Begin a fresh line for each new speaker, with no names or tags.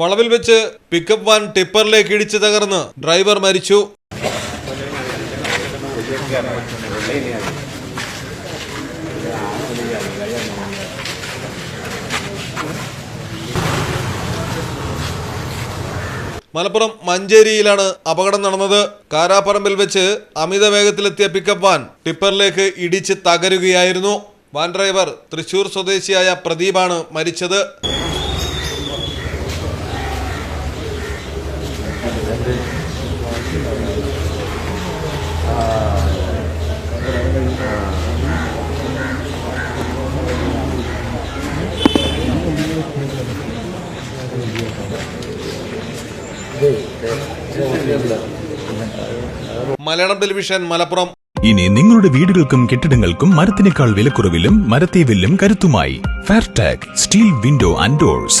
വളവിൽ വെച്ച് pickup van ടിപ്പറിലേക്ക് ഇടിച്ച് തകർന്ന് ഡ്രൈവർ മരിച്ചു. മലപ്പുറം മഞ്ചേരിയിലാണ് അപകടം നടന്നത്. കാരാപ്പറമ്പിൽ വെച്ച് അമിത വേഗത്തിലെത്തിയ പിക്കപ്പ് വാൻ ടിപ്പറിലേക്ക് ഇടിച്ച് തകരുകയായിരുന്നു. വാൻ ഡ്രൈവർ തൃശൂർ സ്വദേശിയായ പ്രദീപാണ് മരിച്ചത്. മലയാളം ടെലിവിഷൻ മലപ്പുറം.
ഇനി നിങ്ങളുടെ വീടുകൾക്കും കെട്ടിടങ്ങൾക്കും മരത്തിനേക്കാൾ വിലക്കുറവിലും മരത്തെ വില്ലും കരുത്തുമായി. Fairtag steel window and doors